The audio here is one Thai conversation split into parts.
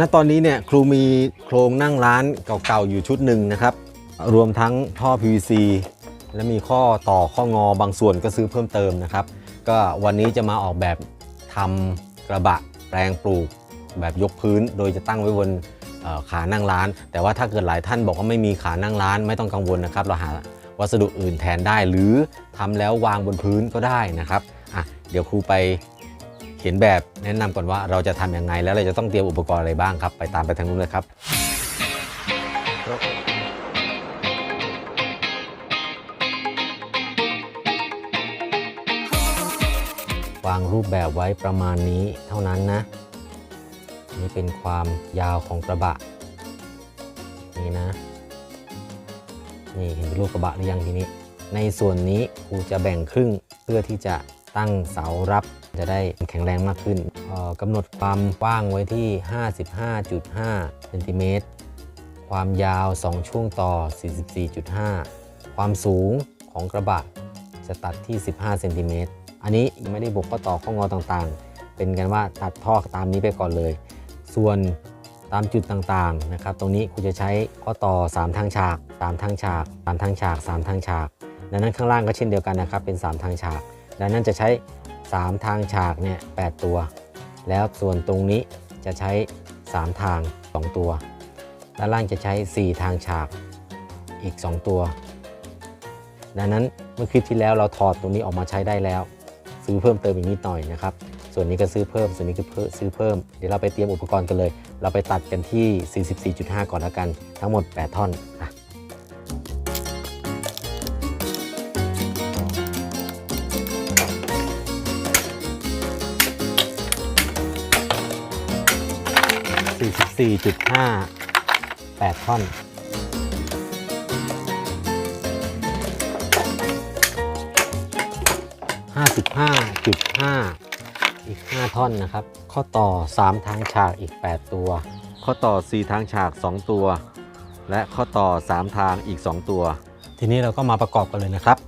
ณตอนนี้เนี่ยครูมีโครงนั่งร้านเก่าๆอยู่ชุดหนึ่งนะครับ รวมทั้งท่อ PVC และมีข้อต่อข้องอบางส่วนก็ซื้อเพิ่มเติมนะครับ ก็วันนี้จะมาออกแบบทำกระบะแปลงปลูกแบบยกพื้น โดยจะตั้งไว้บนขานั่งร้าน แต่ว่าถ้าเกิดหลายท่านบอกว่าไม่มีขานั่งร้านไม่ต้องกังวลนะครับ เราหาวัสดุอื่นแทนได้หรือทำแล้ววางบนพื้นก็ได้นะครับอะเดี๋ยวครูไป เขียนแบบแนะนำก่อนว่าเราจะทำยังไง แล้วเราจะต้องเตรียมอุปกรณ์อะไรบ้างครับ ไปตามไปทางนู้นเลยครับวางรูปแบบไว้ประมาณนี้เท่านั้นนะ นี่เป็นความยาวของกระบะ นี่นะ นี่เห็นรูปกระบะหรือยังทีนี้ ในส่วนนี้ครูจะแบ่งครึ่งเพื่อที่จะ ตั้งเสารับจะได้แข็งแรงมากขึ้นกำหนดความกว้างไว้ที่ 55.5เซนติเมตรความยาว 2 ช่วงต่อ 44.5 ความสูงของกระบะจะตัดที่ 15เซนติเมตรอันนี้ยังไม่ได้บวกข้อต่อข้องอต่างๆ เป็นกันว่าตัดท่อตามนี้ไปก่อนเลย ส่วนตามจุดต่างๆนะครับ ตรงนี้คุณจะใช้ข้อต่อ 3 ทางฉาก 3 ทางฉาก 3 ทางฉาก 3 ทางฉาก ดังนั้นข้างล่างก็เช่นเดียวกันนะครับ เป็น 3 ทางฉาก ดังนั้นจะใช้ 3 ทางฉากเนี่ย8ตัว แล้วส่วนตรงนี้จะใช้ 3 ทาง 2 ตัว ด้านล่างจะใช้ 4 ทางฉากอีก 2 ตัว ดังนั้นเมื่อคลิปที่แล้วเราถอดตรงนี้ออกมาใช้ได้แล้ว ซื้อเพิ่มเติมอีกนิดหน่อยนะครับ ส่วนนี้ก็ซื้อเพิ่ม ส่วนนี้ก็เพิ่มซื้อเพิ่ม เดี๋ยวเราไปเตรียมอุปกรณ์กันเลย เราไปตัดกันที่ 44.5 ก่อนแล้วกัน ทั้งหมด 8 ท่อนอะ 44.5 8 ท่อน 55.5 อีก 5 ท่อนนะครับ ข้อต่อ 3 ทางฉากอีก 8 ตัว ข้อต่อ 4 ทางฉาก 2 ตัว และข้อต่อ 3 ทางอีก 2 ตัว ทีนี้เราก็มาประกอบกันเลยนะครับ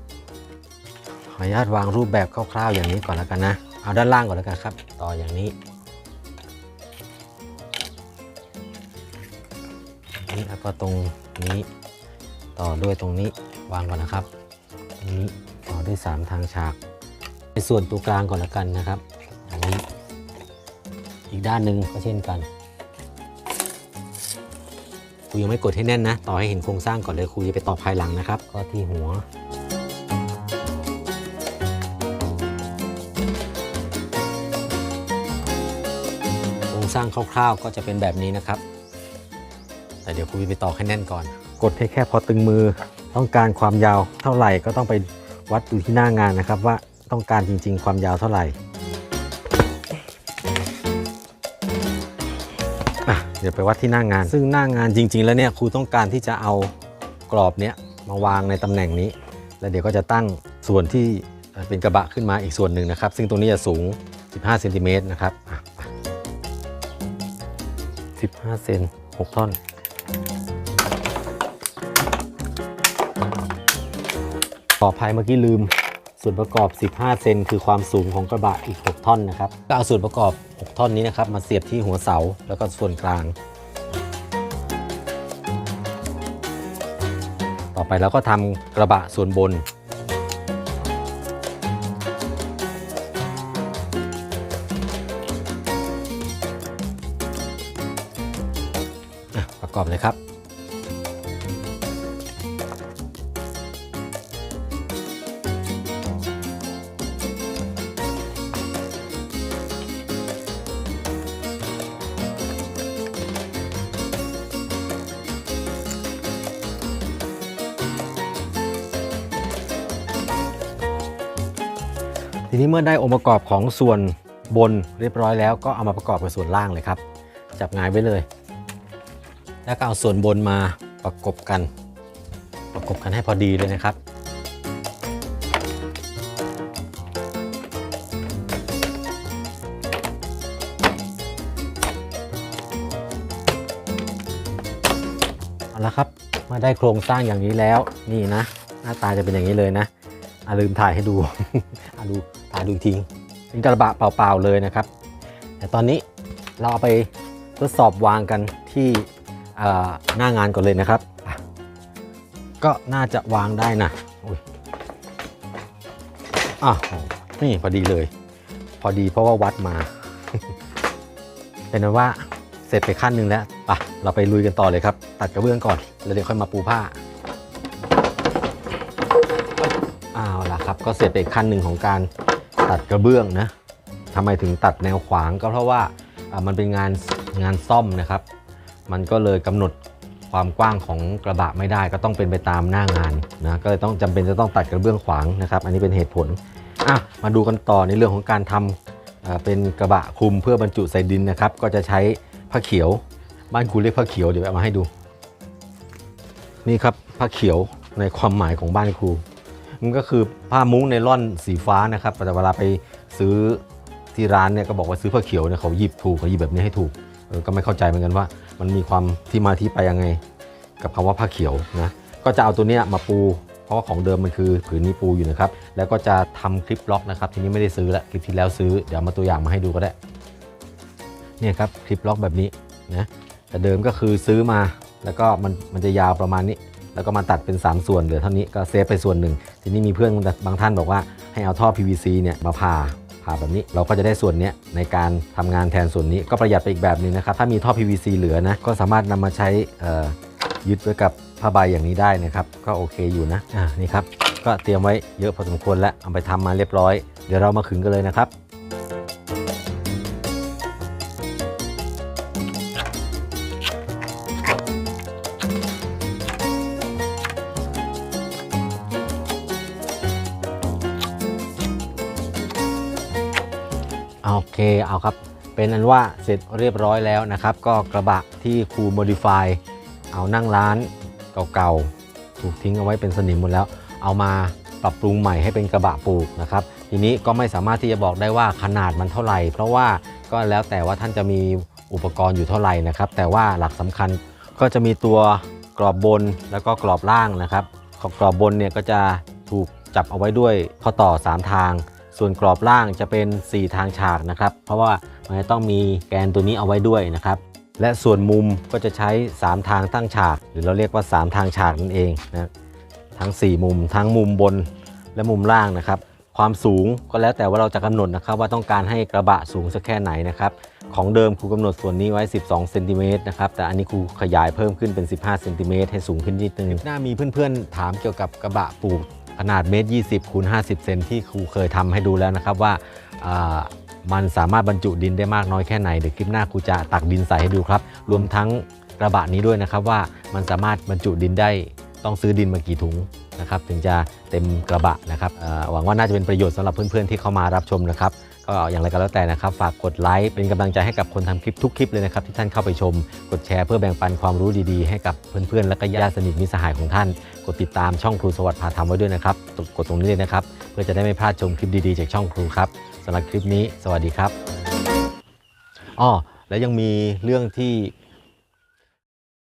ขออนุญาตวางรูปแบบคร่าวๆอย่างนี้ก่อนแล้วกันนะ เอาด้านล่างก่อนแล้วกันครับ ต่ออย่างนี้ แล้วก็ตรงนี้ต่อด้วยตรงนี้วางก่อนนะครับตรงนี้ต่อด้วย 3 ทางฉาก ในส่วนตัวกลางก่อนล้วกันนะครับ อันนี้อีกด้านหนึ่งก็เช่นกันครูยังไม่กดให้แน่นนะ ต่อให้เห็นโครงสร้างก่อนเลยครูจะไปต่อภายหลังนะครับ ก็ที่หัวโครงสร้างคร่าวๆก็จะเป็นแบบนี้นะครับ แต่เดี๋ยวครูไปต่อให้แน่นก่อน กดให้แค่พอตึงมือ ต้องการความยาวเท่าไหร่ก็ต้องไปวัดดูที่หน้างานนะครับ ว่าต้องการจริง ๆ ความยาวเท่าไหร่เดี๋ยวไปวัดที่หน้างาน ซึ่งหน้างานจริง ๆ แล้วเนี่ยครูต้องการที่จะเอากรอบเนี้ยมาวางในตำแหน่งนี้ แล้วเดี๋ยวก็จะตั้งส่วนที่เป็นกระบะขึ้นมาอีกส่วนหนึ่งนะครับ ซึ่งตรงนี้จะสูง 15เซนติเมตรนะครับ15เซน6ท่อน ขออภัยเมื่อกี้ลืมส่วนประกอบ 15 เซนคือความสูงของกระบะอีก 6 ท่อนนะครับก็เอาส่วนประกอบ 6 ท่อนนี้นะครับ มาเสียบที่หัวเสาแล้วก็ส่วนกลาง ต่อไปเราก็ทำกระบะส่วนบน อบเลยครับ ทีนี้เมื่อได้องค์ประกอบของส่วนบนเรียบร้อยแล้วก็เอามาประกอบกับส่วนล่างเลยครับ จับงายไว้เลย แล้วก็เอาส่วนบนมาประกบกัน ประกบกันให้พอดีเลยนะครับ เอาละครับมาได้โครงสร้างอย่างนี้แล้วนี่นะ หน้าตาจะเป็นอย่างนี้เลยนะอาลืมถ่ายให้ดูอาดูถ่ายดูอีกทิ้งเป็นกระบะเปล่าๆเลยนะครับ แต่ตอนนี้เราเอาไปทดสอบวางกันที่ หน้างานก่อนเลยนะครับ ก็น่าจะวางได้นะอุ๊ยอ้าวนี่พอดีเลย พอดีเพราะว่าวัดมา เป็นว่าเสร็จไปขั้นหนึ่งแล้วไปะเราไปลุยกันต่อเลยครับ ตัดกระเบื้องก่อน แล้วเดี๋ยวค่อยมาปูผ้าอ้าวล่ะครับ ก็เสร็จไปขั้นหนึ่งของการตัดกระเบื้องนะทำไมถึงตัดแนวขวางก็เพราะว่าอ่ามันเป็นงานงานซ่อมนะครับ มันก็เลยกำหนดความกว้างของกระบะไม่ได้ก็ต้องเป็นไปตามหน้างานนะก็เลยต้องจำเป็นจะต้องตัดกระเบื้องขวางนะครับ อันนี้เป็นเหตุผลอะมาดูกันต่อในเรื่องของการทำอ่าเป็นกระบะคลุมเพื่อบรรจุใส่ดินนะครับ ก็จะใช้ผ้าเขียว บ้านครูเรียกผ้าเขียวเดี๋ยวเอามาให้ดู นี่ครับผ้าเขียวในความหมายของบ้านครูมันก็คือผ้ามุ้งไนล่อนสีฟ้านะครับแต่เวลาไปซื้อที่ร้านเนี่ยก็บอกว่าซื้อผ้าเขียวเนี่ยเขาหยิบถูกเขาหยิบแบบนี้ให้ถูกก็ไม่เข้าใจเหมือนกันว่า มันมีความที่มาที่ไปยังไง กับคำว่าผ้าเขียวนะ ก็จะเอาตัวเนี้ยมาปู เพราะว่าของเดิมมันคือผืนนี้ปูอยู่นะครับ แล้วก็จะทำคลิปล็อกนะครับ ทีนี้ไม่ได้ซื้อละคลิปที่แล้วซื้อ เดี๋ยวมาตัวอย่างมาให้ดูก็ได้ เนี่ยครับคลิปล็อกแบบนี้นะ แต่เดิมก็คือซื้อมา แล้วก็มันมันจะยาวประมาณนี้ แล้วก็มาตัดเป็น 3 ส่วนเหลือเท่านี้ก็เซฟไปส่วนหนึ่ง ทีนี้มีเพื่อนบางท่านบอกว่าให้เอาท่อ PVC เนี่ยมาผ่า แบบนี้เราก็จะได้ส่วนนี้ในการทำงานแทนส่วนนี้ก็ประหยัดไปอีกแบบหนึงนะครับถ้ามีท่อ PVC เหลือนะก็สามารถนำมาใช้ยึดไว้กับผ้าใบอย่างนี้ได้นะครับ ก็โอเคอยู่นะอ่านี่ครับก็เตรียมไว้เยอะพอสมควรแล้วเอาไปทำมาเรียบร้อย เดี๋ยวเรามาขึงกันเลยนะครับ โอเคเอาครับ เป็นอันว่าเสร็จเรียบร้อยแล้วนะครับ ก็กระบะที่ครูโมดิฟายเอานั่งร้านเก่าๆ ถูกทิ้งเอาไว้เป็นสนิมหมดแล้ว เอามาปรับปรุงใหม่ให้เป็นกระบะปลูกนะครับ ทีนี้ก็ไม่สามารถที่จะบอกได้ว่าขนาดมันเท่าไหร่ เพราะว่าก็แล้วแต่ว่าท่านจะมีอุปกรณ์อยู่เท่าไหร่นะครับ แต่ว่าหลักสำคัญก็จะมีตัวกรอบบนแล้วก็กรอบล่างนะครับกรอบบนเนี่ยก็จะถูกจับเอาไว้ด้วยข้อต่อ 3 ทาง ส่วนกรอบล่างจะเป็น 4 ทางฉากนะครับ เพราะว่ามันจะต้องมีแกนตัวนี้เอาไว้ด้วยนะครับ และส่วนมุมก็จะใช้ 3 ทางตั้งฉาก หรือเราเรียกว่า 3 ทางฉากนั่นเองนะทั้ง 4 มุม ทั้งมุมบนและมุมล่างนะครับ ความสูงก็แล้วแต่ว่าเราจะกำหนดนะครับ ว่าต้องการให้กระบะสูงสักแค่ไหนนะครับของเดิมครูกำหนดส่วนนี้ไว้ 12 เซนติเมตรนะครับ แต่อันนี้ครูขยายเพิ่มขึ้นเป็น 15 เซนติเมตรให้สูงขึ้นนิดนึงหน้ามีเพื่อนๆ ถามเกี่ยวกับกระบะปลูก ขนาดเมตร20คูณ50 เซนที่ครูเคยทำให้ดูแล้วนะครับว่ามันสามารถบรรจุดินได้มากน้อยแค่ไหน เดี๋ยวคลิปหน้าครูจะตักดินใส่ให้ดูครับ รวมทั้งกระบะนี้ด้วยนะครับว่ามันสามารถบรรจุดินได้ต้องซื้อดินมากี่ถุงนะครับถึงจะเต็มกระบะนะครับหวังว่าน่าจะเป็นประโยชน์สำหรับเพื่อนๆที่เข้ามารับชมนะครับ ก็อย่างไรก็แล้วแต่นะครับฝากกดไลค์เป็นกำลังใจให้กับคนทำคลิปทุกคลิปเลยนะครับที่ท่านเข้าไปชม กดแชร์เพื่อแบ่งปันความรู้ดีๆ ให้กับเพื่อนๆ และก็ญาติสนิทมิตรสหายของท่าน กดติดตามช่องครูสวัสดิ์พาทำไว้ด้วยนะครับกดตรงนี้เลยนะครับ เพื่อจะได้ไม่พลาดชมคลิปดีๆ จากช่องครูครับสำหรับคลิปนี้ สวัสดีครับอ๋อและยังมีเรื่องที่